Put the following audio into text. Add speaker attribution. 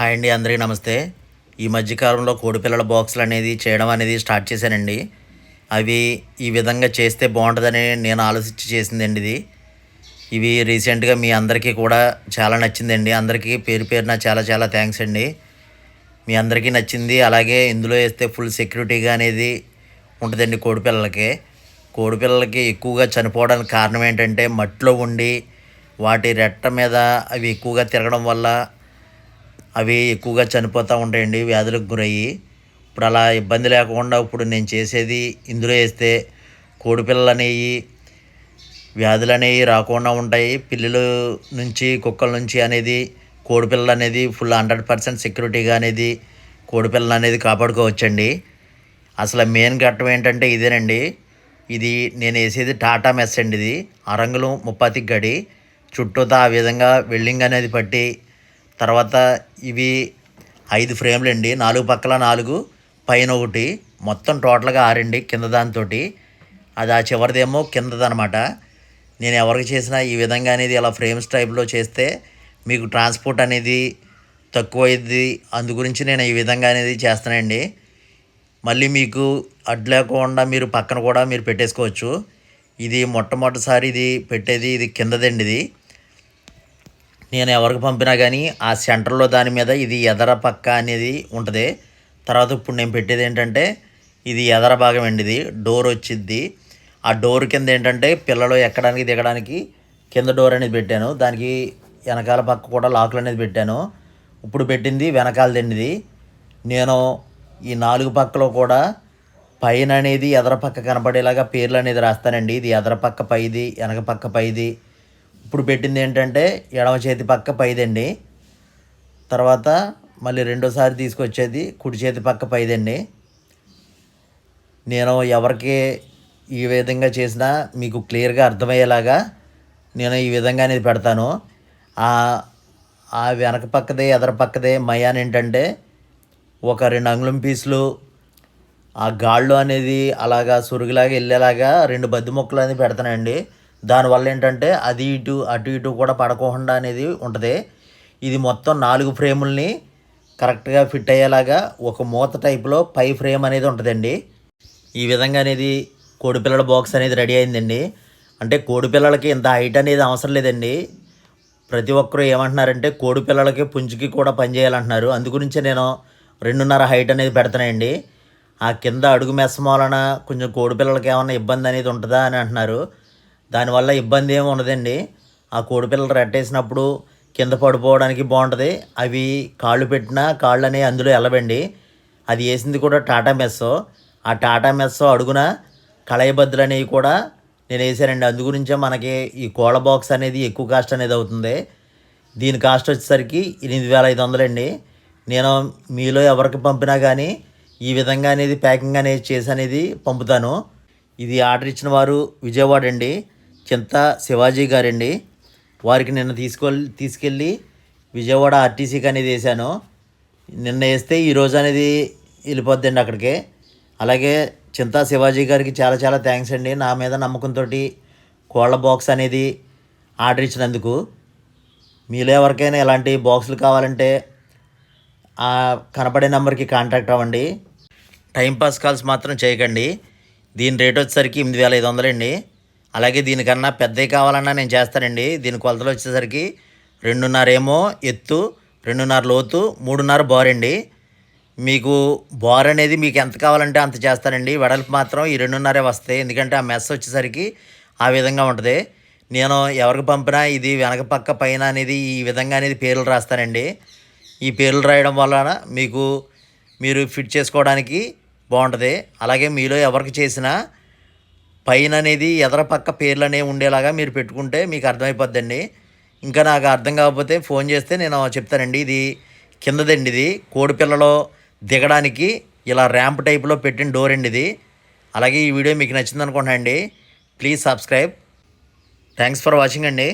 Speaker 1: Hi అండి అందరికీ నమస్తే. ఈ మధ్యకాలంలో కోడిపిల్లల బాక్సులు అనేది చేయడం అనేది స్టార్ట్ చేశానండి. అవి ఈ విధంగా చేస్తే బాగుంటుందని నేను ఆలోచించి చేసిందండి ఇది. ఇవి రీసెంట్గా మీ అందరికీ కూడా చాలా నచ్చిందండి. అందరికీ పేరు పేరున చాలా చాలా థ్యాంక్స్ అండి. మీ అందరికీ నచ్చింది. అలాగే ఇందులో వేస్తే ఫుల్ సెక్యూరిటీగా అనేది ఉంటుందండి కోడిపిల్లలకి కోడిపిల్లలకి ఎక్కువగా చనిపోవడానికి కారణం ఏంటంటే మట్టిలో ఉండి వాటి రెట్ట మీద అవి ఎక్కువగా తిరగడం వల్ల అవి ఎక్కువగా చనిపోతూ ఉంటాయండి వ్యాధులకు గురయ్యి. ఇప్పుడు అలా ఇబ్బంది లేకుండా ఇప్పుడు నేను చేసేది ఇందులో వేస్తే కోడిపిల్లలు అనేవి వ్యాధులు అనేవి రాకుండా ఉంటాయి. పిల్లల నుంచి కుక్కల నుంచి అనేది కోడిపిల్లలు అనేది ఫుల్ హండ్రెడ్ పర్సెంట్ సెక్యూరిటీగా అనేది కోడిపిల్లలు అనేది కాపాడుకోవచ్చండి. అసలు మెయిన్ ఘట్టం ఏంటంటే ఇదేనండి. ఇది నేను వేసేది టాటా మెస్ అండి ఇది. అరంగులు ముప్పాతికి గడి. చుట్టూతా ఆ విధంగా వెల్డింగ్ అనేది పట్టి తర్వాత ఇవి ఐదు ఫ్రేమ్లు అండి నాలుగు పక్కల నాలుగు పైన ఒకటి. మొత్తం టోటల్గా ఆరండి కింద దాంతో అది ఆ చివరిదేమో కిందదనమాట. నేను ఎవరికి చేసినా ఈ విధంగా అనేది ఇలా ఫ్రేమ్స్ టైప్లో చేస్తే మీకు ట్రాన్స్పోర్ట్ అనేది తక్కువ అయింది అందు గురించి నేను ఈ విధంగా అనేది చేస్తానండి మళ్ళీ మీకు అడ్లేకుండా మీరు పక్కన కూడా మీరు పెట్టేసుకోవచ్చు. ఇది మొట్టమొదటిసారి ఇది పెట్టేది ఇది కిందదండి ఇది. నేను ఎవరికి పంపినా కానీ ఆ సెంటర్లో దాని మీద ఇది ఎదర పక్క అనేది ఉంటుంది. తర్వాత ఇప్పుడు నేను పెట్టేది ఏంటంటే ఇది ఎదర భాగం అండి ఇది డోర్ వచ్చింది ఆ డోర్ కింద ఏంటంటే పిల్లలు ఎక్కడానికి దిగడానికి కింద డోర్ అనేది పెట్టాను. దానికి వెనకాల పక్క కూడా లాకులు అనేది పెట్టాను. ఇప్పుడు పెట్టింది వెనకాలదండిది నేను ఈ నాలుగు పక్కలో కూడా పైన అనేది ఎదర పక్క కనపడేలాగా పేర్లు అనేది రాస్తానండి. ఇది ఎదర పక్క పైది వెనక పక్క పైది ఇప్పుడు పెట్టింది ఏంటంటే ఎడమ చేతి పక్క పైదండి. తర్వాత మళ్ళీ రెండోసారి తీసుకొచ్చేది కుడి చేతి పక్క పైదండి. నేను ఎవరికి ఈ విధంగా చేసినా మీకు క్లియర్గా అర్థమయ్యేలాగా నేను ఈ విధంగా అనేది పెడతాను. ఆ ఆ వెనక పక్కదే ఎదర పక్కదే మయాన్ ఏంటంటే ఒక రెండు అంగుళం పీసులు ఆ గాళ్ళు అనేది అలాగా సురుగులాగా వెళ్ళేలాగా రెండు బద్ది మొక్కలు అనేది పెడతానండి. దానివల్ల ఏంటంటే అది ఇటు అటు ఇటు కూడా పడకుండా అనేది ఉంటుంది. ఇది మొత్తం నాలుగు ఫ్రేముల్ని కరెక్ట్గా ఫిట్ అయ్యేలాగా ఒక మూత టైప్లో పై ఫ్రేమ్ అనేది ఉంటుందండి. ఈ విధంగా అనేది కోడిపిల్లల బాక్స్ అనేది రెడీ అయిందండి. అంటే కోడిపిల్లలకి ఇంత హైట్ అనేది అవసరం లేదండి. ప్రతి ఒక్కరూ ఏమంటున్నారంటే కోడిపిల్లలకి పుంజుకి కూడా పనిచేయాలంటున్నారు అందుగురించి నేను రెండున్నర హైట్ అనేది పెడతానండి ఆ కింద అడుగు మెస్సం వలన కొంచెం కోడిపిల్లలకి ఏమైనా ఇబ్బంది అనేది ఉంటుందా అని అంటున్నారు. దానివల్ల ఇబ్బంది ఏమి ఉండదండి. ఆ కోడిపిల్లలు రెట్టేసినప్పుడు కింద పడిపోవడానికి బాగుంటుంది. అవి కాళ్ళు పెట్టినా కాళ్ళు అనేవి అందులో వెళ్ళబండి అది వేసింది కూడా టాటా మెస్సో. ఆ టాటా మెస్సో అడుగున కళాయిబద్దులు అనేవి కూడా నేను వేసానండి. అందు గురించే మనకి ఈ కోళ్ళ బాక్స్ అనేది ఎక్కువ కాస్ట్ అనేది అవుతుంది. దీని కాస్ట్ వచ్చేసరికి ఎనిమిది వేల ఐదు వందలండి. నేను మీలో ఎవరికి పంపినా కానీ ఈ విధంగా అనేది ప్యాకింగ్ అనేది చేసి అనేది పంపుతాను. ఇది ఆర్డర్ ఇచ్చిన వారు విజయవాడ అండి. చింత శివాజీ గారండి. వారికి నిన్న తీసుకెళ్ళి తీసుకెళ్ళి విజయవాడ ఆర్టీసీకి అనేది వేసాను నిన్న వేస్తే ఈరోజు అనేది వెళ్ళిపోద్దండి అక్కడికి. అలాగే చింతా శివాజీ గారికి చాలా చాలా థ్యాంక్స్ అండి. నా మీద నమ్మకంతో కోళ్ళ బాక్స్ అనేది ఆర్డర్ ఇచ్చినందుకు. మీలో ఎవరికైనా ఇలాంటి బాక్సులు కావాలంటే కనపడే నెంబర్కి కాంటాక్ట్ అవ్వండి. టైంపాస్ కాల్స్ మాత్రం చేయకండి. దీని రేట్ వచ్చేసరికి ఎనిమిది వేల ఐదు వందలండి. అలాగే దీనికన్నా పెద్దవి కావాలన్నా నేను చేస్తానండి. దీని కొలతలు వచ్చేసరికి రెండున్నర ఏమో ఎత్తు రెండున్నర లోతు మూడున్నర బోరండి మీకు బోర్ అనేది మీకు ఎంత కావాలంటే అంత చేస్తానండి. వెడల్పు మాత్రం ఈ రెండున్నరే వస్తాయి. ఎందుకంటే ఆ మెస్ వచ్చేసరికి ఆ విధంగా ఉంటుంది. నేను ఎవరికి పంపినా ఇది వెనక పక్క పైన అనేది ఈ విధంగా అనేది పేర్లు రాస్తానండి. ఈ పేర్లు రాయడం వలన మీకు మీరు ఫిట్ చేసుకోవడానికి బాగుంటుంది. అలాగే మీలో ఎవరికి చేసినా పైన అనేది ఎదర పక్క పేర్లు అనేవి ఉండేలాగా మీరు పెట్టుకుంటే మీకు అర్థమైపోద్దండి. ఇంకా నాకు అర్థం కాకపోతే ఫోన్ చేస్తే నేను చెప్తానండి ఇది కిందదండి ఇది. కోడిపిల్లలో దిగడానికి ఇలా ర్యాంప్ టైప్లో పెట్టిన డోర్ అండి ఇది. అలాగే ఈ వీడియో మీకు నచ్చింది అనుకుంటున్నాను అండి please subscribe. Thanks for watching అండి.